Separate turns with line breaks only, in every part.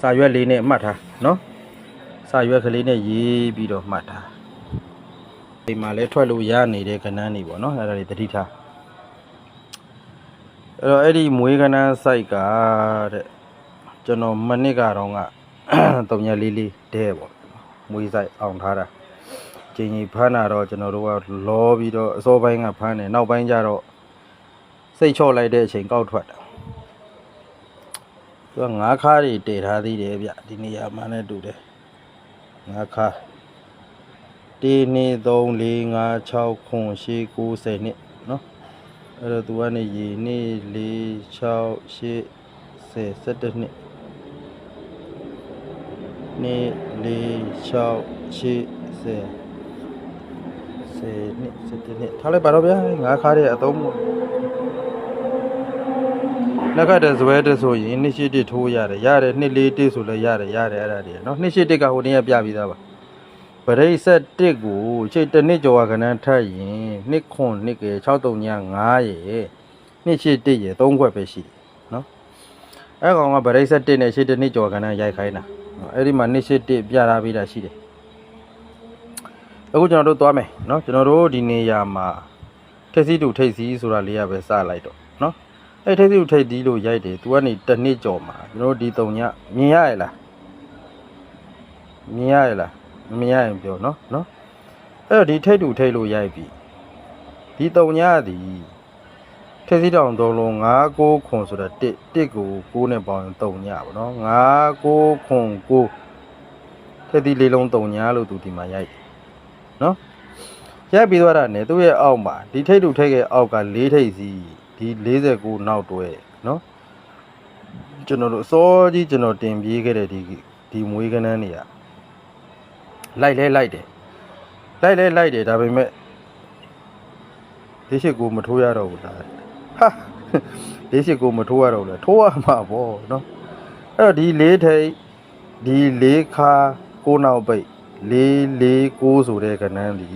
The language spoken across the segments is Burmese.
စာရွက်လေးနဲ့မှတ်ထားနော်စာရွက်ကလေးနဲ့ရေးပြီးတော့မှတ်ထားဒီမှာလဲထွက်လို့ရနေတဲ့ကဏ္ဍနေပေါ့နော်အဲ့ဒါတွေသတိထားအဲ့တော့အဲ့ဒီမွေးကဏ္ဍ site ကတဲ့ကျွန်တော်မနစ်ကတော့ကတုံညာလေးလေးတဲပေါ့မွေး site အောင်ထားတာချိန်ကြီးဖမ်းတာတော့ကျွန်တော်တို့ကလောပြီးတော့အစောပိုင်းကဖမ်းတယ်နောက်ပိုင်းကျတော့စိတ်ချော့လိုက်တဲ့အချိန်ကောက်ထွက်တာ သူကငါးခါးတွေတည်ထားသေးတယ်ဗျဒီနေရာမှာနဲ့တူတယ်ငါးခါး1 2 3 4 5 6 9 10 90နှစ်နော်အဲ့တော့သူကနေရေနေ့4 6 8 10 17နှစ်နေ့4 6 8 10 10နှစ်17နှစ်ထားလိုက်ပါတော့ဗျာငါးခါးတွေအသုံး မို့လက်ကတည်းဇွဲတည်းဆိုရင်နှစ်ရှိတစ်ထိုးရတယ်ရတယ်နှစ်လေးတစ်ဆိုလည်းရတယ်ရတယ်အဲ့ဒါတွေနော်နှစ်ရှိတစ်ကဟိုနေ့ကပြပြီးသားပါပရိတ်ဆက်တစ်ကိုချိန်တစ်နှစ်ကျော်ကဏ္ဍထပ်ရင်နှစ်ခွန်နှစ်ကယ်63ည9ရေနှစ်ရှိတစ်ရေ3ခွက်ပဲရှိတယ်နော်အဲ့ကောင်ကပရိတ်ဆက်တစ်နဲ့ရှိတစ်နှစ်ကျော်ကဏ္ဍရိုက်ခိုင်းတာနော်အဲ့ဒီမှာနှစ်ရှိတစ်ပြထားပြီးတာရှိတယ်အခုကျွန်တော်တို့သွားမယ်နော်ကျွန်တော်တို့ဒီနေရာမှာထက်စီတူထိတ်စီဆိုတာလေးရပဲစလိုက်တော့နော် အဲ့ထိပ်သူထိပ်သီးလို့ရိုက်တယ်။ तू ကနေတစ်နှစ်ကြော်မှာကျွန်တော်တို့ဒီတုံညမြင်ရရလား။မြင်ရရလား။မမြင်ရရင်ပြောနော်နော်။အဲ့တော့ဒီထိပ်သူထိပ်လို့ရိုက်ပြီ။ဒီတုံညသည်ထိပ်စီးတောင်သုံးလုံး9 9ခွန်ဆိုတော့တစ်တစ်ကို6နဲ့ပေါင်းရင်တုံညပါနော်။9 9ခွန်9ထိပ်သီးလေးလုံးတုံညလို့သူဒီမှာရိုက်တယ်။နော်။ရိုက်ပြီးသွားတာနဲ့သူ့ရဲ့အောက်မှာဒီထိပ်သူထိပ်ရဲ့အောက်က၄ထိပ်စီး ဒီ49နောက်တွဲเนาะကျွန်တော်တို့အစောကြီးကျွန်တော်တင်ပြေးခဲ့တဲ့ဒီဒီမွေးကနန်းနေရလိုက်လဲလိုက်တယ်လိုက်လဲလိုက်တယ်ဒါပေမဲ့ဒီရှိကိုမထိုးရတော့ဘူးလားဟာဒီရှိကိုမထိုးရတော့ဘူးလားထိုးရမှာပေါ့เนาะအဲ့တော့ဒီလေးထိပ်ဒီလေးခါကိုနောက်ပိတ်လေးလေးကိုဆိုတဲ့ကနန်းဒီ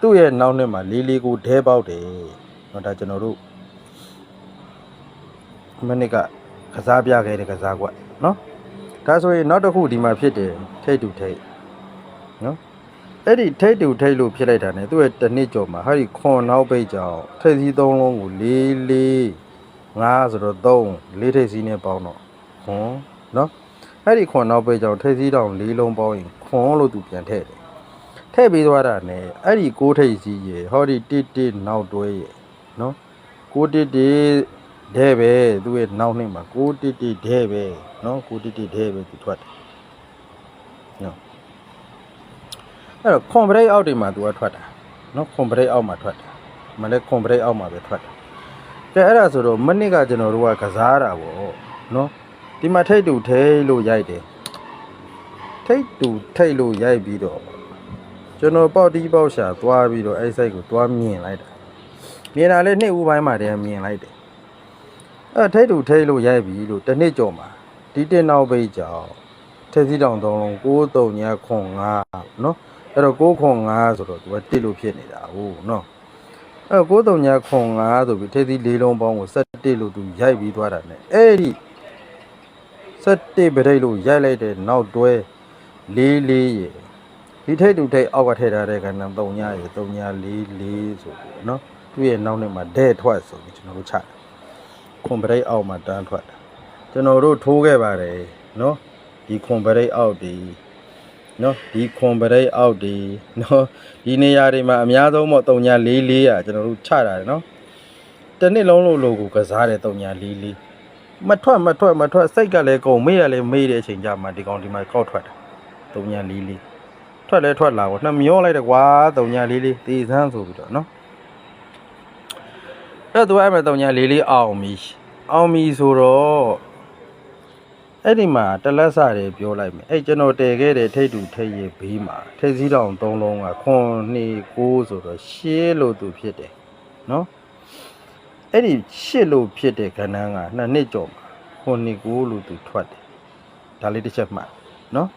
သူ့ရဲ့နောက်နှစ်မှာလေးလေးကိုဒဲပေါက်တယ်เนาะဒါကျွန်တော်တို့ မနစ်ကကစားပြခဲ့တဲ့ကစားကွက်နော်ဒါဆိုရင်နောက်တစ်ခုဒီမှာဖြစ်တယ်ထိတ်တူထိတ်နော်အဲ့ဒီထိတ်တူထိတ်လို့ဖြစ်လိုက်တာ ਨੇ သူ့ရဲ့တစ်နှစ်ကျော်မှာဟာဒီခွန်နောက်ပိတ်ကြောင်ထိတ်စီးသုံးလုံးကို၄၄5ဆိုတော့3လေးထိတ်စီးနဲ့ပေါင်းတော့ခွန်နော်အဲ့ဒီခွန်နောက်ပိတ်ကြောင်ထိတ်စီးတောင်၄လုံးပေါင်းရင်ခွန်လို့သူပြန်ထည့်တယ်ထည့်ပြီးသွားတာ ਨੇ အဲ့ဒီကိုးထိတ်စီးရေဟောဒီတစ်တစ်နောက်တွဲရေနော်ကိုးတစ်တစ် ဒဲပဲသူ့ရဲ့နောက်နှိမ့်မှာကိုတိတိဒဲပဲနော်ကိုတိတိဒဲပဲသူထွက်တယ်နော်အဲ့တော့ခွန်ပရိတ်အောက်တွေမှာသူကထွက်တာနော်ခွန်ပရိတ်အောက်မှာထွက်တာမလဲခွန်ပရိတ်အောက်မှာပဲထွက်တာကဲအဲ့ဒါဆိုတော့မနစ်ကကျွန်တော်တို့ကကစားတာပေါ့နော်ဒီမှာထိတ်တူထိတ်လို့ရိုက်တယ်ထိတ်တူထိတ်လို့ရိုက်ပြီးတော့ကျွန်တော်ပေါက်တီးပေါက်ရှာသွားပြီးတော့အဲ့ဆိုင်ကိုသွားမြင်လိုက်တာမြင်တာလဲနှစ်ဦးပိုင်းမှာတည်းမြင်လိုက်တယ် အဲထိတ်တူထိတ်လို့ရိုက်ပြီလို့တနေ့ကြော်မှာဒီတင်နောက်ပိတ်ကြောင်ထက်စီတောင်သုံးလုံး9395နော်အဲ့တော့905ဆိုတော့သူက1လို့ဖြစ်နေတာဟုတ်နော်အဲ9395ဆိုပြီးထက်စီ၄လုံးပေါင်းကို71လို့သူရိုက်ပြီးသွားတာ ਨੇ အဲ့ဒီ71ပရိတ်လို့ရိုက်လိုက်တဲ့နောက်တွဲ44ရေဒီထိတ်တူထိတ်အောက်ကထည့်ထားတဲ့ကဏ္ဍ3ညရေ3ည44ဆိုပြီးနော်သူ့ရဲ့နောက်နေ့မှာဒဲထွက်ဆိုပြီးကျွန်တော်တို့ချတယ် ခွန်ပရိတ်အောက်မှာတန်းထွက်တာကျွန်တော်တို့ထိုးခဲ့ပါတယ်နော်ဒီခွန်ပရိတ်အောက်ဒီနော်ဒီခွန်ပရိတ်အောက်ဒီနော်ဒီနေရာတွေမှာအများဆုံးပေါ့တုံညာ၄400ကျွန်တော်တို့ချတာတယ်နော်တနစ်လုံးလို့လို့ကိုကစားတယ်တုံညာ၄4မထွက်မထွက်မထွက်စိတ်ကလည်းကုန်မေ့ရလည်းမေ့တဲ့အချိန်ကြမှာဒီကောင်ဒီမှာကောက်ထွက်တာတုံညာ၄4ထွက်လဲထွက်လာပေါ့နှမျောလိုက်တယ်ကွာတုံညာ၄4တေးစမ်းဆိုပြီးတော့နော် အဲ့တော့အဲ့မဲ့တုံညာလေးလေးအောင်ပြီအောင်ပြီဆိုတော့အဲ့ဒီမှာတလက်စတွေပြောလိုက်မယ်အဲ့ကျွန်တော်တည်ခဲ့တဲ့ထိတ်တူထိတ်ရဘေးမှာထိတ်စည်းတောင်သုံးလုံးကခွန်နေကိုဆိုတော့ရှေးလို့သူဖြစ်တယ်နော်အဲ့ဒီရှစ်လို့ဖြစ်တဲ့ခဏန်းကနှစ်နှစ်ကျော်မှာခွန်နေကိုလို့သူထွက်တယ်ဒါလေးတစ်ချက်မှတ်နော်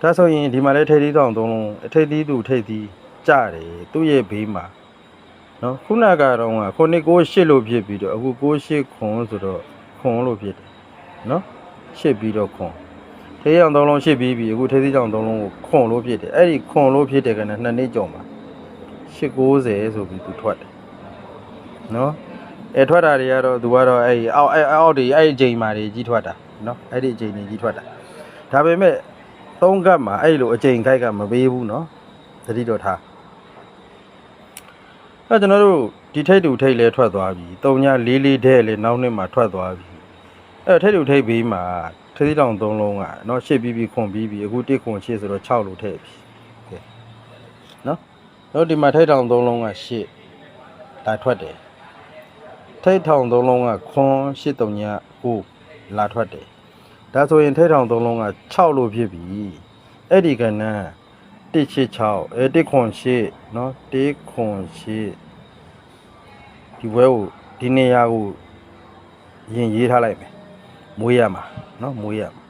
ဒါဆိုရင်ဒီမှာလည်းထိတ်သီးတောင်သုံးလုံးအထိတ်သီးသူထိတ်သီးကြတယ်သူ့ရဲ့ဘေးမှာ နော်ခုနကတော့ကခုနှစ်ကိုရှစ်လို့ဖြစ်ပြီးတော့အခုကိုရှစ်ခွန်ဆိုတော့ခွန်လို့ဖြစ်တယ်နော်ရှစ်ပြီးတော့ခွန်ထေးရောင်သုံးလုံးရှစ်ပြီးပြီအခုထေးသီးကြောင်သုံးလုံးကိုခွန်လို့ဖြစ်တယ်အဲ့ဒီခွန်လို့ဖြစ်တယ်ကနဲ့နှစ်နှစ်ကြော်မှာ890ဆိုပြီးသူထွက်တယ်နော်အဲထွက်တာတွေကတော့သူကတော့အဲ့ဒီအောက်အဲ့အောက်တွေအဲ့ဒီအချိန်မှာတွေကြီးထွက်တာနော်အဲ့ဒီအချိန်တွေကြီးထွက်တာဒါပေမဲ့သုံးကတ်မှာအဲ့လိုအချိန်ခိုက်ကမပေးဘူးနော်သတိတော်ထား အဲကျွန်တော်တို့ဒီထိတ်တူထိတ်လဲထွက်သွားပြီတုံညာလေးလေးတဲ့လဲနောက်နှစ်မှာထွက်သွားပြီအဲထိတ်တူထိတ်ပြီးမှာထေးတောင်သုံးလုံးကနော်ရှစ်ပြီးပြီးခွန်ပြီးပြီးအခုတစ်ခွန်ရှစ်ဆိုတော့6လို့ထည့်ပြီကဲနော်တော့ဒီမှာထိတ်တောင်သုံးလုံးကရှစ်ဒါထွက်တယ်ထိတ်ထောင်သုံးလုံးကခွန်ရှစ်တုံညာကိုလာထွက်တယ်ဒါဆိုရင်ထိတ်ထောင်သုံးလုံးက6လို့ဖြစ်ပြီအဲ့ဒီကဏ္ဍ 186အဲ1ခွန်8เนาะ1ခွန်8ဒီဘွဲကိုဒီနေရာကိုရင်ရေးထားလိုက်မယ်မွေးရမှာเนาะမွေးရမှာ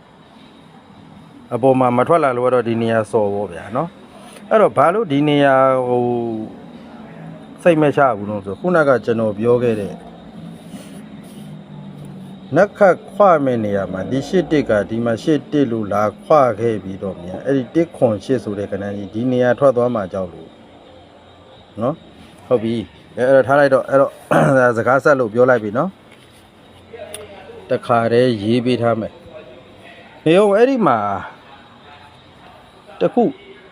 အပေါ်မှာမထွက်လာလို့ကတော့ဒီနေရာစော်ပေါ့ဗျာเนาะအဲ့တော့ဘာလို့ဒီနေရာဟိုစိတ်မချဘူးလို့ဆိုခုနကကျွန်တော်ပြောခဲ့တဲ့ နက်ခတ်ခွမဲ့နေရာမှာဒီရှစ်တစ်ကဒီမှာရှစ်တစ်လို့လာခွခဲ့ပြီးတော့မြန်အဲ့ဒီတစ်ခွန်ရှစ်ဆိုတဲ့ကဏ္ဍကြီးဒီနေရာထွက်သွားမှကြောက်လို့နော်ဟုတ်ပြီအဲ့အဲ့တော့ထားလိုက်တော့အဲ့တော့ဒါစကားဆက်လို့ပြောလိုက်ပြီနော်တခါတည်းရေးပေးထားမယ်နေအောင်အဲ့ဒီမှာတခု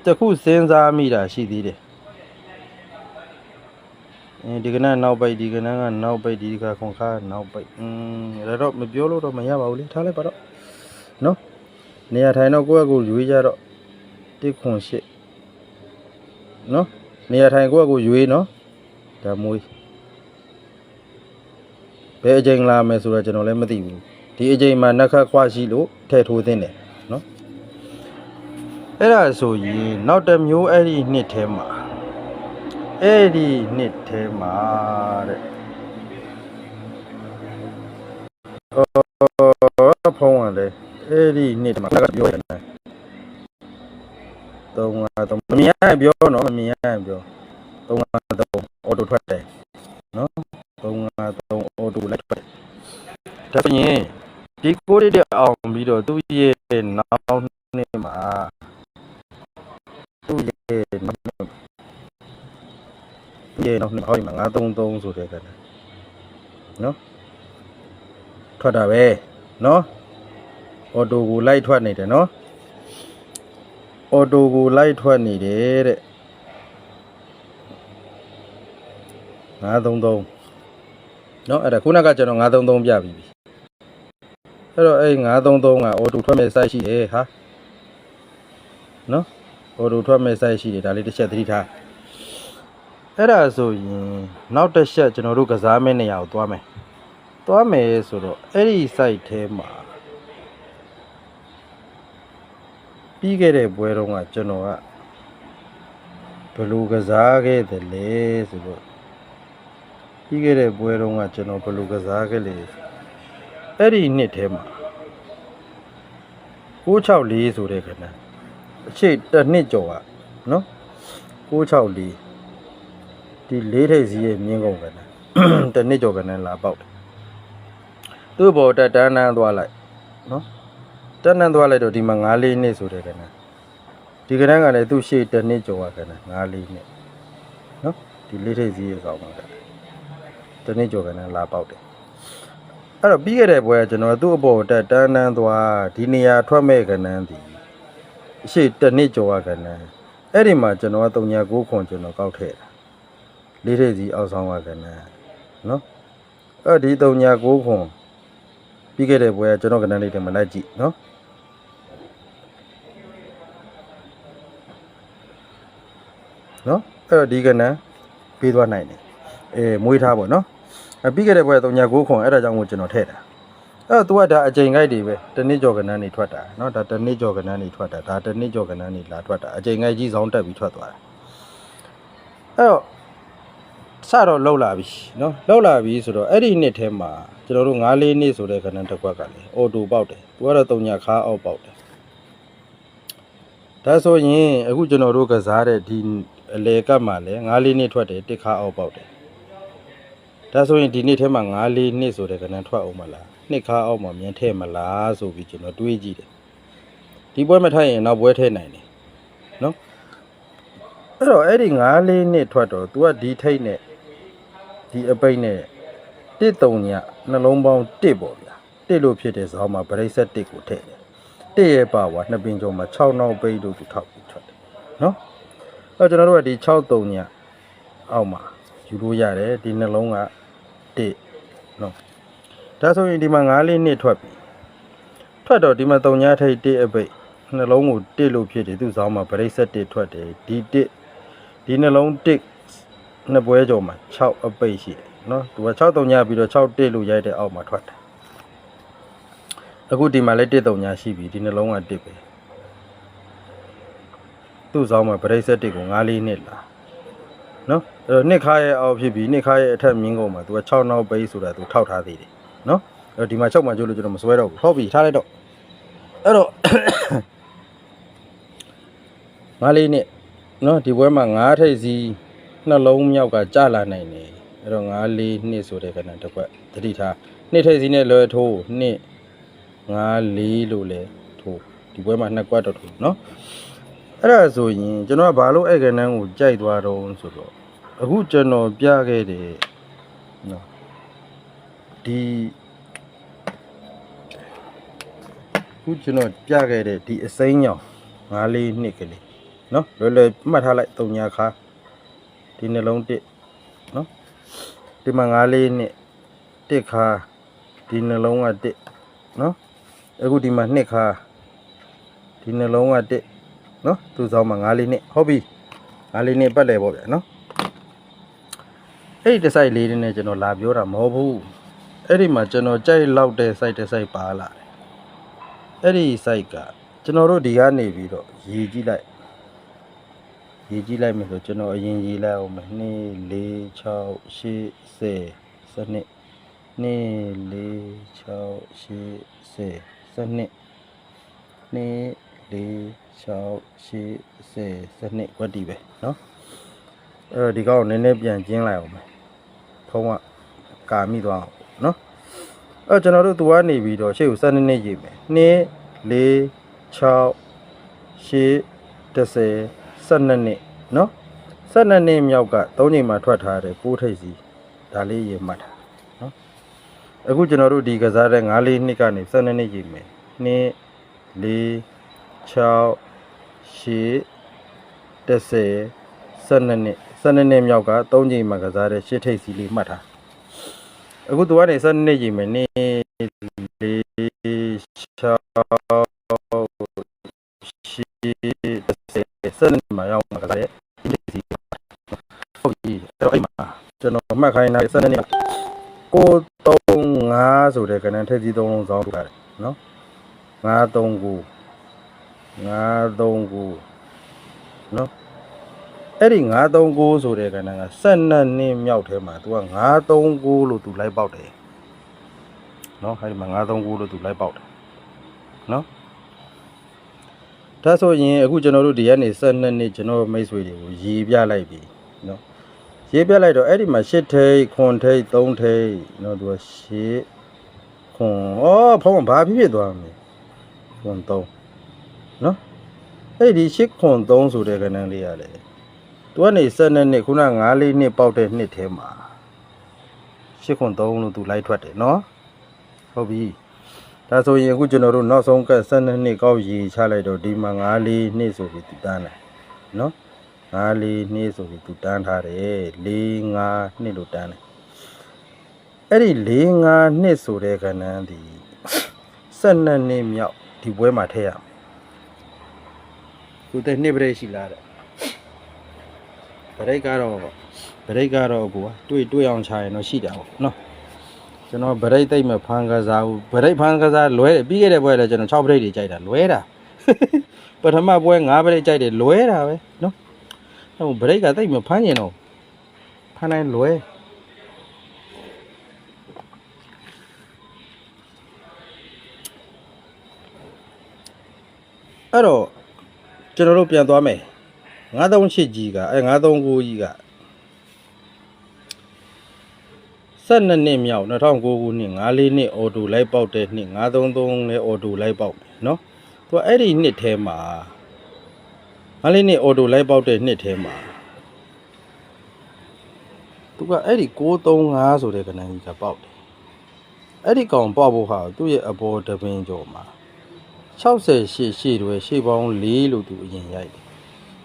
တခုစဉ်းစားမိတာရှိသေးတယ်အဲ ဒီကနန်းနောက်ပိတ်ဒီကနန်းကနောက်ပိတ်ဒီကခွန်ခါနောက်ပိတ်อืมဒါတော့မပြောလို့တော့မရပါဘူးလေထားလိုက်ပါတော့နော်နေရာထိုင်တော့ကိုယ့်အကူရွေးကြတော့တိခွန်ရှစ်နော်နေရာထိုင်ကိုယ့်အကူရွေးနော်ဒါမွေးဘယ်အချိန်လာမယ်ဆိုတော့ကျွန်တော်လည်းမသိဘူးဒီအချိန်မှာနှက်ခတ်ခွားရှိလို့ထည့်ထိုးသင်းတယ်နော်အဲ့ဒါဆိုရင်နောက်တစ်မျိုးအဲ့ဒီနှစ်ထဲမှာ အဲ့ဒီနှစ်ထဲမှာတဲ့အော်ဖုံးရလေအဲ့ဒီနှစ်ထဲမှာကပြောရတယ်တုံးကတုံးမမြင်ရပြောနော်မမြင်ရပြောတုံးကတုံးအော်တိုထွက်တယ်နော်တုံးကတုံးအော်တိုလိုက်ထွက်ဒါဆိုရင်ဒီကိုရတဲ့အောင်ပြီးတော့သူ့ရဲ့နောက်နှစ်မှာသူ့ရဲ့နောက် ဒီနောက်နှစ်ဟောဒီမှာ933ဆိုတဲ့ကတည်းကနော်ထွက်တာပဲနော်အော်တိုကိုလိုက်ထွက်နေတယ်နော်အော်တိုကိုလိုက်ထွက်နေတယ်တဲ့933နော်အဲ့ဒါခုနကကျွန်တော်933ပြပြီးပြီအဲ့တော့အဲ့933ကအော်တိုထွက်မဲ့ site ရှိတယ်ဟာနော်အော်တိုထွက်မဲ့ site ရှိတယ်ဒါလေးတစ်ချက်သတိထား အဲ့ဒါဆိုရင်နောက်တစ်ချက်ကျွန်တော်တို့ကစားမဲ့နေရာကိုသွားမယ်။သွားမယ်ဆိုတော့အဲ့ဒီ site ထဲမှာပြီးခဲ့တဲ့ပွဲတုန်းကကျွန်တော်ကဘယ်လိုကစားခဲ့တယ်လဲဆိုတော့ပြီးခဲ့တဲ့ပွဲတုန်းကကျွန်တော်ဘယ်လိုကစားခဲ့လဲအဲ့ဒီနှစ်ထဲမှာ664ဆိုတဲ့ခဏအချိတ်တစ်နှစ်ကျော်ကနော်664 ဒီလေးထိပ်စီးရဲ့မြင်းကုန်ကနတနစ်ကျော်ကနလာပေါက်တယ်သူ့ဘောတက်တန်းတန်းသွားလိုက်နော်တန်းတန်းသွားလိုက်တော့ဒီမှာ9လေးနှစ်ဆိုတဲ့ကနဒီကနကလည်းသူ့ရှေ့တနစ်ကျော်ကန9လေးနှစ်နော်ဒီလေးထိပ်စီးရဲ့ကောင်ကတနစ်ကျော်ကနလာပေါက်တယ်အဲ့တော့ပြီးခဲ့တဲ့ပွဲကကျွန်တော်သူ့အပေါ်တက်တန်းတန်းသွားဒီနေရာထွက်မဲ့ကနန်းဒီရှေ့တနစ်ကျော်ကနအဲ့ဒီမှာကျွန်တော်က396ခွန်ကျွန်တော်ကောက်ထည့်တာ လေးထိပ်စီအောက်ဆောင်ပါကနနော်အဲ့ဒီ3ညာ6ခွန်ပြီးခဲ့တဲ့ပွဲကကျွန်တော်ကနန်းလေးတွေမလိုက်ကြည့်နော်နော်အဲ့တော့ဒီကနန်းပေးသွားနိုင်တယ်အဲမွေးထားပေါ့နော်အပြီးခဲ့တဲ့ပွဲက3ညာ6ခွန်အဲ့ဒါကြောင့်ကိုကျွန်တော်ထည့်တာအဲ့တော့ तू ကဒါအချိန်ခိုက်တွေပဲတနစ်ကြော်ကနန်းနေထွက်တာနော်ဒါတနစ်ကြော်ကနန်းနေထွက်တာဒါတနစ်ကြော်ကနန်းနေလာထွက်တာအချိန်ခိုက်ကြီးဆောင်တက်ပြီးထွက်သွားတာအဲ့တော့ စတော့လောက်လာပြီနော်လောက်လာပြီဆိုတော့အဲ့ဒီနှစ်ထဲမှာကျွန်တော်တို့9လေးနှစ်ဆိုတဲ့ခဏတစ်ခွက်ကလေအော်တိုပေါက်တယ်သူကတော့တုံညာခါအောက်ပေါက်တယ်ဒါဆိုရင်အခုကျွန်တော်တို့ကစားတဲ့ဒီအလေကပ်မှာလေ9လေးနှစ်ထွက်တယ်တစ်ခါအောက်ပေါက်တယ်ဒါဆိုရင်ဒီနှစ်ထဲမှာ9လေးနှစ်ဆိုတဲ့ခဏထွက်အောင်မလားနှစ်ခါအောက်မှာမြန်ထဲ့မလားဆိုပြီးကျွန်တော်တွေးကြည့်တယ်ဒီပွဲမထိုက်ရင်နောက်ပွဲထဲနိုင်တယ်နော်အဲ့တော့အဲ့ဒီ9လေးနှစ်ထွက်တော့ तू ကဒီထိတ်နဲ့ ဒီအပိတ်နဲ့တစ်တုံညနှလုံးပေါင်းတစ်ပေါ့ဗျာတစ်လို့ဖြစ်တဲ့ဇောင်းမှာဗရိတ်ဆက်တစ်ကိုထည့်တယ်တစ်ရဲ့ပါဝါနှစ်ပင်ကျော်မှာ6နောက်ပိတ်လို့သူထောက်ပြီးထွက်တယ်နော်အဲ့တော့ကျွန်တော်တို့ကဒီ6တုံညအောက်မှာယူလို့ရတယ်ဒီနှလုံးကတစ်နော်ဒါဆိုရင်ဒီမှာ9လေးနှစ်ထွက်ပြီထွက်တော့ဒီမှာတုံညထိတ်တစ်အပိတ်နှလုံးကိုတစ်လို့ဖြစ်တယ်သူ့ဇောင်းမှာဗရိတ်ဆက်တစ်ထွက်တယ်ဒီတစ်ဒီနှလုံးတစ် နှစ်ပွဲကျော်မှာ6အပိတ်ရှိတယ်နော်သူက6တုံညပြီးတော့6တစ်လို့ရိုက်တဲ့အောက်မှာထွက်တယ်အခုဒီမှာလည်းတစ်တုံညရှိပြီဒီနှလုံးကတစ်ပဲသူ့ဇောင်းမှာဗရိတ်ဆက်တစ်ကို9လေးနှစ်လားနော်အဲ့တော့နှစ်ခါရဲ့အောက်ဖြစ်ပြီးနှစ်ခါရဲ့အထက်မြင်းကုန်မှာ तू က6နောက်ပိတ်ဆိုတာ तू ထောက်ထားသေးတယ်နော်အဲ့တော့ဒီမှာ6မှာကျိုးလို့ကျွန်တော်မစွဲတော့ဘူးဟုတ်ပြီထားလိုက်တော့အဲ့တော့ငါးလေးနှစ်နော်ဒီပွဲမှာငါးထိပ်စီ နှလုံးမြောက်ကကြလာနိုင်တယ်အဲ့တော့ငါးလေးနှစ်ဆိုတဲ့ကဏ္ဍတစ်ခွက်တတိထားနှစ်ထိပ်စီနဲ့လွယ်ထိုးနှစ်ငါးလေးလို့လဲထိုးဒီပွဲမှာနှစ်ကွက်တော့ထိုးနော်အဲ့ဒါဆိုရင်ကျွန်တော်ကဘာလို့အဲ့ကဏ္ဍကိုကြိုက်သွားတော့ဆိုတော့အခုကျွန်တော်ပြခဲ့တယ်နော်ဒီအခုကျွန်တော်ပြခဲ့တဲ့ဒီအစိမ်းညောင်ငါးလေးနှစ်ကလေးနော်လွယ်လွယ်မှတ်ထားလိုက်တုံညာခါ ဒီနှလုံးတစ်နော်ဒီမှာငါးလေးနှစ်တစ်ခါဒီနှလုံးကတစ်နော်အခုဒီမှာနှစ်ခါဒီနှလုံးကတစ်နော်သူ့ဆောင်မှာငါးလေးနှစ်ဟုတ်ပြီငါးလေးနှစ်ပတ်လဲပေါ့ဗျာနော်အဲ့ဒီတစ်ဆိုင်လေးနဲ့ကျွန်တော်လာပြောတာမဟုတ်ဘူးအဲ့ဒီမှာကျွန်တော်ကြိုက်လောက်တဲ့ site တစ် site ပါလာတယ်အဲ့ဒီ site ကကျွန်တော်တို့ဒီကနေပြီးတော့ရေကြည့်လိုက် ရေကြည့်လိုက်မယ်ဆိုကျွန်တော်အရင်ရေးလိုက်အောင်မယ်2 4 6 8 10စနစ်2 4 6 8 10စနစ်2 4 6 8 10စနစ်ကွက်တီပဲเนาะအဲ့တော့ဒီကောင်ကိုနည်းနည်းပြန်ကျင်းလိုက်အောင်မယ် ဖုံးကကာမိသွားအောင်နော်အဲ့တော့ကျွန်တော်တို့သူကနေပြီးတော့ရှေ့ကို7နှစ်ရေးမယ်2 4 6 8 10 12နှစ်နော်12နှစ်မြောက်က3ချိန်မှာထွက်ထားတယ်6ထိပ်စီဒါလေးရေးမှတ်တာနော်အခုကျွန်တော်တို့ဒီကစားတဲ့9လေးနှစ်ကနေ12နှစ်ရေးမယ်2 4 6 8 10 12နှစ်12နှစ်မြောက်က3ချိန်မှာကစားတဲ့ရှစ်ထိပ်စီလေးမှတ်ထားအခုသူကနေ12နှစ်ချိန်မယ်နေ4 6 မှတ်ခိုင်းတာ12နှစ်ကို35ဆိုတဲ့ကဏ္ဍထည့်ကြီးသုံးလုံးဆောင်ထားတယ်နော်939 939နော်အဲ့ဒီ939ဆိုတဲ့ကဏ္ဍက12နှစ်မြောက်ထဲမှာ तू က939လို့ तू လိုက်ပေါက်တယ်နော်အဲ့ဒီမှာ939လို့ तू လိုက်ပေါက်တယ်နော်ဒါဆိုရင်အခုကျွန်တော်တို့ဒီကနေ12နှစ်ကျွန်တော်မိတ်ဆွေတွေကိုရေးပြလိုက်ပြီနော် ရေးပြလိုက်တော့အဲ့ဒီမှာ၈ထိတ်ခွန်ထိတ်၃ထိတ်နော်သူက၈ခွန်ဩဖုံးဘာဖြစ်ဖြစ်သွားမလဲခွန်၃နော်အဲ့ဒီ၈ခွန်၃ဆိုတဲ့ကဏ္ဍလေးရတယ်သူကနေ၁၂နှစ်ခုန9လေးနှစ်ပေါက်တဲ့နှစ်ထဲမှာ၈ခွန်၃လို့သူလိုက်ထွက်တယ်နော်ဟုတ်ပြီဒါဆိုရင်အခုကျွန်တော်တို့နောက်ဆုံးကတ်12နှစ်ကောက်ရေချလိုက်တော့ဒီမှာ9လေးနှစ်ဆိုပြီးတန်းတယ်နော် 9လေးနှစ်ဆိုပြီးသူတန်းထားတယ်4 5နှစ်လို့တန်းတယ်အဲ့ဒီ4 5နှစ်ဆိုတဲ့ကဏ္ဍဒီ12နှစ်မြောက်ဒီပွဲမှာထည့်ရမယ်သူတဲ့နှစ်ပြည့်ရှိလားတဲ့ဗရိတ်ကတော့ဗရိတ်ကတော့အကူကတွေ့တွေ့အောင်ချရင်တော့ရှိတာပေါ့နော်ကျွန်တော်ဗရိတ်သိမ့်မဖန်ကစားဘူးဗရိတ်ဖန်ကစားလွဲတယ်ပြီးခဲ့တဲ့ပွဲလည်းကျွန်တော်6ဗရိတ်တွေကြိုက်တာလွဲတာပထမပွဲ9ဗရိတ်ကြိုက်တယ်လွဲတာပဲနော် ဟိုဗရိတ်ကသိမ့်မဖန်ကျင်တော့ဖန်တိုင်းလွဲအဲ့တော့ကျွန်တော်တို့ပြန်သွားမယ်938ကြီးကအဲ939ကြီးက12နှစ်မြောက်2009ခုနှစ်54နှစ်အော်တိုလိုက်ပေါက်တဲ့နှစ်933လဲအော်တိုလိုက်ပေါက်တယ်နော်သူကအဲ့ဒီနှစ်ထဲမှာ 54နှစ်အော်တိုလိုက်ပေါက်တဲ့နှစ်ထဲမှာသူကအဲ့ဒီ635ဆိုတဲ့ကဏ္ဍကြီးကပေါက်တယ်အဲ့ဒီကောင်ပေါက်ဖို့ဟာသူ့ရဲ့အပေါ်တပင်ကျော်မှာ60ရှေ့ရှေ့တွေရှေ့ပေါင်း4လို့သူအရင်ရိုက်တယ်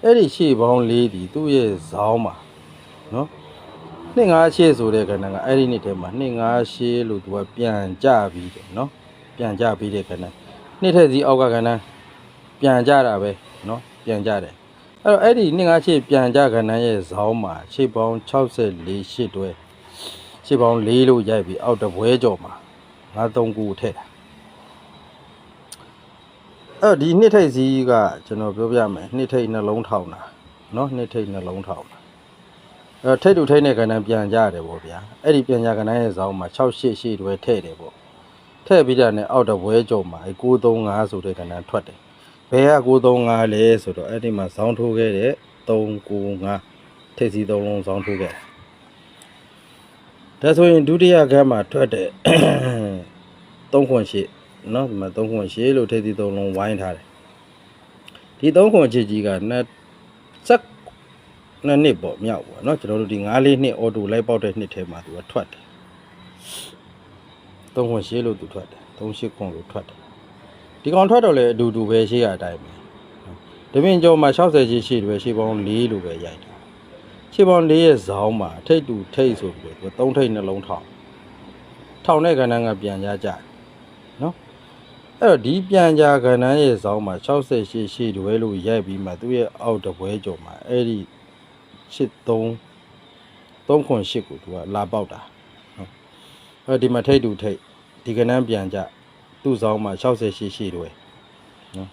အဲ့ဒီရှေ့ပေါင်း4ဒီသူ့ရဲ့ဇောင်းမှာနော်နှစ်ငါးရှေ့ဆိုတဲ့ကဏ္ဍကအဲ့ဒီနှစ်ထဲမှာနှစ်ငါးရှေ့လို့သူကပြန်ကြပြီးတယ်နော်ပြန်ကြပြီးတဲ့ကဏ္ဍနှစ်ထက်စီအောက်ကကဏ္ဍပြန်ကြတာပဲနော် ပြန်ကြတယ်အဲ့တော့အဲ့ဒီနှစ်ငါးရှေ့ပြန်ကြကဏ္ဍရဲ့ဇောင်းမှာရှေ့ပေါင်း64ရှေ့တွဲရှေ့ပေါင်း4လို့ရိုက်ပြီးအောက်တပွဲကြော်မှာငါ3ခုထည့်တာအဲ့တော့ဒီနှစ်ထိပ်စီးကကျွန်တော်ပြောပြမယ်နှစ်ထိပ်နှလုံးထောင်တာနော်နှစ်ထိပ်နှလုံးထောင်တာအဲထိတ်တူထိတ်နဲ့ကဏ္ဍပြန်ကြရတယ်ပေါ့ဗျာအဲ့ဒီပြန်ကြကဏ္ဍရဲ့ဇောင်းမှာ6 8ရှိတွဲထည့်တယ်ပေါ့ထည့်ပြီးတာနဲ့အောက်တပွဲကြုံမှာအဲ935ဆိုတဲ့ကဏ္ဍထွက်တယ် ဘယ်က935လဲဆိုတော့အဲ့ဒီမှာဇောင်းထိုးခဲ့တဲ့395ထိတ်စီ3လုံးဇောင်းထိုးခဲ့တယ်ဒါဆိုရင်ဒုတိယကမ်းမှာထွက်တဲ့3ခွန်ရှိเนาะဒီမှာ3ခွန်ရှိလို့ထိတ်စီ3လုံးဝိုင်းထားတယ်ဒီ3ခွန်ချစ်ကြီးကနှစ်စက် နှစ်နှစ်ပေါ့မြောက်ပေါ့เนาะကျွန်တော်တို့ဒီ9လေးနှစ်အော်တိုလိုက်ပေါက်တဲ့နှစ်ထဲမှာသူကထွက်တယ်3ခွန်ရှေးလို့သူထွက်တယ်3ရှစ်ခွန်လို့ထွက်တယ် ဒီကောင်ထွက်တော့လည်းအတူတူပဲရှေ့ရအတိုင်းပဲတပင်ကျော်မှာ60ချင်းရှေ့တွေရှေ့ပေါင်း4လိုပဲရိုက်တယ်ရှေ့ပေါင်း4ရဲ့ဇောင်းမှာထိတ်တူထိတ်ဆိုပြီးတော့3ထိတ်နှလုံးထောင်ထောင်တဲ့ကဏ္ဍကပြန်ကြကြနော်အဲ့တော့ဒီပြန်ကြကဏ္ဍရဲ့ဇောင်းမှာ60ရှေ့ရှေ့တွေလို့ရိုက်ပြီးမှသူ့ရဲ့အောက်တပွဲကျော်မှာအဲ့ဒီ83 308ကိုသူကလာပေါက်တာနော်အဲ့ဒီမှာထိတ်တူထိတ်ဒီကဏ္ဍပြန်ကြ သူ့ဆောင်မှာ60ရှိရှိတွေနော်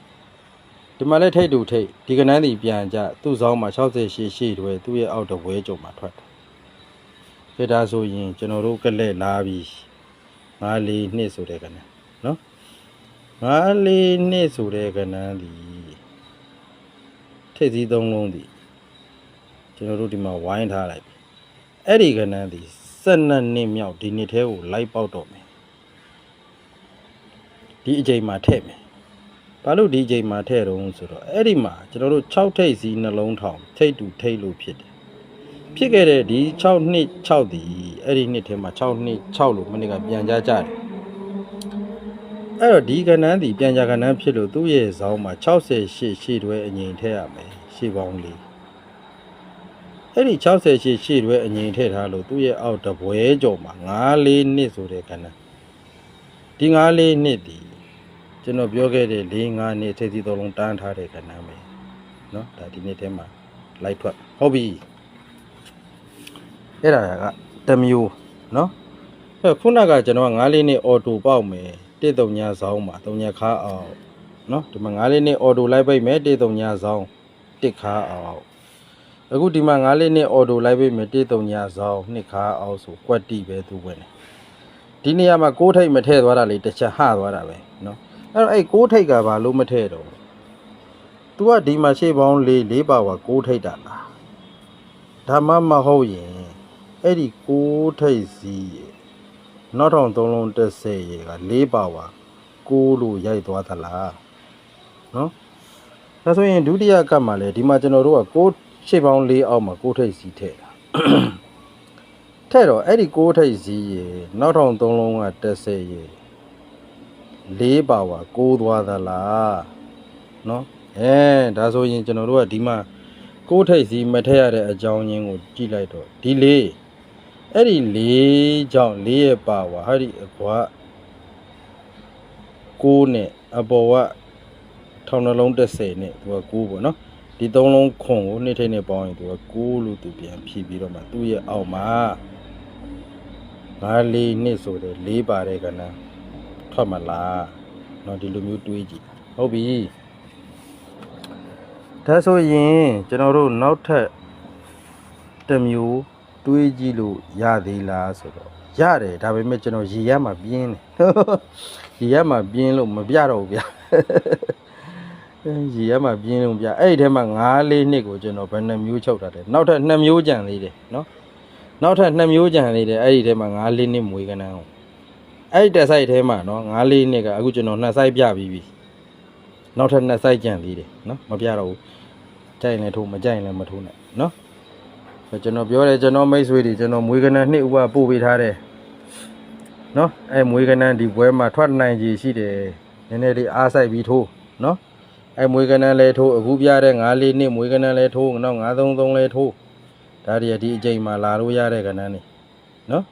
ဒီမှာလည်းထိတ်တူထိတ်ဒီကနန်းဒီပြန်ကြသူ့ဆောင်မှာ60ရှိရှိတွေသူ့ရဲ့အောက်တဝဲကြုံမှာထွက်တယ်ဒါဆိုရင်ကျွန်တော်တို့ကလက်လာပြီး9လေးနှစ်ဆိုတဲ့ကနန်းနော်9လေးနှစ်ဆိုတဲ့ကနန်းဒီထိတ်စည်းသုံးလုံးဒီကျွန်တော်တို့ဒီမှာဝိုင်းထားလိုက်ပြီအဲ့ဒီကဏ္ဍဒီ12နှစ်မြောက်ဒီနှစ်ထဲကိုလိုက်ပေါက်တော့မယ် ဒီအချိန်မှာထည့်မယ်ဘာလို့ဒီအချိန်မှာထည့်တော့ဆိုတော့အဲ့ဒီမှာကျွန်တော်တို့6ထိပ်စီနှလုံးထောင်ထိပ်တူထိပ်လို့ဖြစ်တယ်ဖြစ်ခဲ့တဲ့ဒီ6နှစ်6ဒီအဲ့ဒီနှစ်ထဲမှာ6နှစ်6လို့မနေ့ကပြန်ကြကြတယ်အဲ့တော့ဒီကဏ္ဍဒီပြန်ကြကဏ္ဍဖြစ်လို့သူ့ရဲ့ဇောင်းမှာ60ရှေ့ရှေ့တွဲအငိန်ထည့်ရမယ်ရှေ့ပေါင်းလေးအဲ့ဒီ60ရှေ့ရှေ့တွဲအငိန်ထည့်ထားလို့သူ့ရဲ့အောက်တပွဲကြော်မှာ9လေးနှစ်ဆိုတဲ့ကဏ္ဍဒီ9လေးနှစ်ဒီ ကျွန်တော်ပြောခဲ့တဲ့4 5နှစ်ထိပ်စီသုံးလုံးတန်းထားတဲ့ကဏ္ဍပဲเนาะဒါဒီနေ့ထဲမှာလိုက်ထွက်ဟုတ်ပြီအဲ့ဒါကတစ်မျိုးเนาะအဲ့ခုနကကျွန်တော်က9လေးနှစ်အော်တိုပေါက်မယ်တစ်တုံညာဇောင်းမှာတုံညာခါအောင်เนาะဒီမှာ9လေးနှစ်အော်တိုလိုက်ပိတ်မယ်တစ်တုံညာဇောင်းတစ်ခါအောင် အခုဒီမှာ9လေးနှစ်အော်တိုလိုက်ပေးမယ်တေးတုံညာဆောင်နှစ်ခါအောင်ဆိုကွက်တိပဲသူဝင်တယ်ဒီနေရာမှာ6ထိပ်မထည့်သွားတာလေတစ်ချက်ဟသွားတာပဲเนาะ အဲ့တော့အဲ့ကိုးထိတ်ကဘာလို့မထဲ့တော့ तू ကဒီမှာရှေ့ပေါင်း၄၄ပါဝါကိုးထိတ်တာလားဒါမှမဟုတ်ရင်အဲ့ဒီကိုးထိတ်စီရဲ့နောက်ထောင်သုံးလုံး30ရေက၄ပါဝါကိုးလို့ရိုက်သွားသလားနော်ဒါဆိုရင်ဒုတိယကပ်မှာလဲဒီမှာကျွန်တော်တို့ကကိုးရှေ့ပေါင်း၄အောက်မှာကိုးထိတ်စီထည့်တာထဲ့တော့အဲ့ဒီကိုးထိတ်စီရေနောက်ထောင်သုံးလုံးက30ရေ လေးပါဝါကိုးသွားသလားနော်အဲဒါဆိုရင်ကျွန်တော်တို့ကဒီမှာကိုးထိတ်စီမထည့်ရတဲ့အကြောင်းရင်းကိုကြည့်လိုက်တော့ဒီလေးအဲ့ဒီလေးကြောင့်လေးရဲ့ပါဝါဟာဒီအကွာကိုးနဲ့အပေါ်ကထောင်နှလုံး30နဲ့သူက6ပေါ့နော်ဒီသုံးလုံးခွန်ကိုနှစ်ထိပ်နဲ့ပေါင်းရင်သူက6လို့သူပြန်ဖြည့်ပြီးတော့မှသူ့ရဲ့အောက်မှာ9 4နှစ်ဆိုတဲ့4ပါတဲ့ကဏ္ဍ ထွက်မလားเนาะဒီလိုမျိုးတွေးကြည့်ဟုတ်ပြီဒါဆိုရင်ကျွန်တော်တို့နောက်ထပ်တစ်မျိုးတွေးကြည့်လို့ရသေးလားဆိုတော့ရတယ်ဒါပေမဲ့ကျွန်တော်ရေရမ်းမှာပြင်းတယ်ရေရမ်းမှာပြင်းလို့မပြတော့ဘူးဗျာ ရေရမ်းမှာပြင်းလို့ဗျာအဲ့ဒီထဲမှာ9လေးနှစ်ကိုကျွန်တော်ဘယ်နှမျိုးချုပ်ထားတယ်နောက်ထပ်2မျိုးကြံသေးတယ်เนาะ နောက်ထပ်နှစ်မျိုးကြံနေတယ်အဲ့ဒီထဲမှာ9လေးနှစ်မွေးကနန်းအောင် အဲ့ဒီတက်ဆိုင်ထဲမှာနော်9လေးနှစ်ကအခုကျွန်တော်နှစ်ဆိုင်ပြပြီးပြီနောက်ထပ်နှစ်ဆိုင်ကြံသေးတယ်နော်မပြတော့ဘူးကြိုက်ရင်လည်းထိုးမကြိုက်ရင်လည်းမထိုးနဲ့နော်ဆိုကျွန်တော်ပြောတယ်ကျွန်တော်မိတ်ဆွေတွေကျွန်တော်မွေးကနန်းနှစ်ဥပပို့ပေးထားတယ်နော်အဲ့မွေးကနန်းဒီပွဲမှာထွက်နိုင်ကြီးရှိတယ်နည်းနည်းလေးအားဆိုင်ပြီးထိုးနော်အဲ့မွေးကနန်းလဲထိုးအခုပြတဲ့9လေးနှစ်မွေးကနန်းလဲထိုးနောက်933လဲထိုးဒါတွေဒီအချိန်မှာလာလို့ရတဲ့ကဏ္ဍနေနော်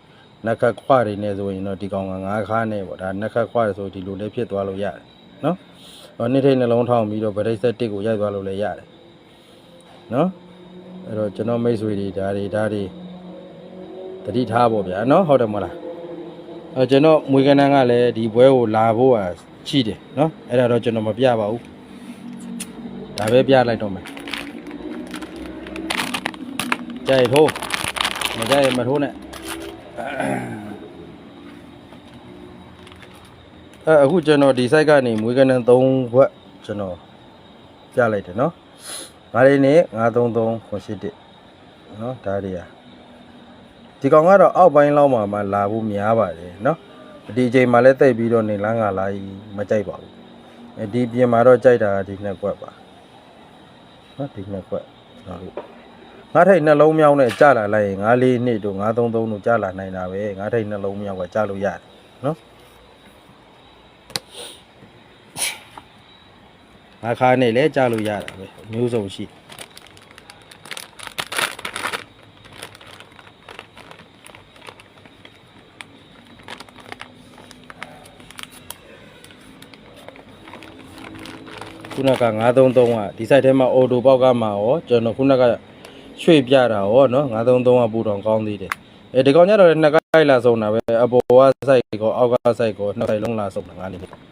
နက်ခတ်ခွတွေနဲ့ဆိုရင်တော့ဒီကောင်ကငါးခါနဲ့ပေါ့ဒါနက်ခတ်ခွရဆိုဒီလိုလေးဖြစ်သွားလို့ရတယ်နော်ဟောနှစ်ထိတ်နှလုံးထောင်ပြီးတော့ဗရိတ်ဆက်တစ်ကိုရိုက်သွားလို့လည်းရတယ်နော်အဲ့တော့ကျွန်တော်မိတ်ဆွေတွေဒါတွေဒါတွေတတိထားပေါ့ဗျာနော်ဟုတ်တယ်မဟုတ်လားအဲကျွန်တော်မွေကနန်းကလည်းဒီဘွဲကိုလာဖို့อ่ะရှိတယ်နော်အဲ့ဒါတော့ကျွန်တော်မပြပါဘူးဒါပဲပြလိုက်တော့မယ်ကြိုက်ထိုးမကြိုက်ရင်မထိုးနဲ့ အဲအခုကျွန်တော်ဒီ site ကနေမွေးကနန်း3ဘွက်ကျွန်တော်ပြလိုက်တယ်နော်ငါလေးနေ933ခွန်ရှိတစ်နော်ဒါတွေอ่ะဒီကောင်ကတော့အောက်ပိုင်းလောက်မှာမှလာဖို့များပါတယ်နော်ဒီအချိန်မှာလည်းတိတ်ပြီးတော့နေလန်းကလာကြီးမကြိုက်ပါဘူးအဲဒီပြင်မှာတော့ကြိုက်တာဒီနှစ်ကွက်ပါနော်ဒီနှစ်ကွက်ကျွန်တော်တို့ ငါးထိတ်နှလုံးမြောင်းနဲ့ကြာလာလိုက်ရင်9လေးနှစ်တို့933တို့ကြာလာနိုင်တာပဲငါးထိတ်နှလုံးမြောင်းကကြာလို့ရတယ်နော်ငါးခါနဲ့လည်းကြာလို့ရတာပဲအမျိုးစုံရှိခုနက933ကဒီ site ထဲမှာအော်တိုပေါက်ကမှာရောကျွန်တော်ခုနက ရွှေ့ပြတာရောနော်933ကပူတော်ကောင်းသေးတယ်အဲဒီကောင်ကြတော့လည်းနှစ်ကိုက်လာဆုံးတာပဲအပေါ်က site ကောအောက်က site ကောနှစ်ကိုက်လုံးလာဆုံးတာငါလေး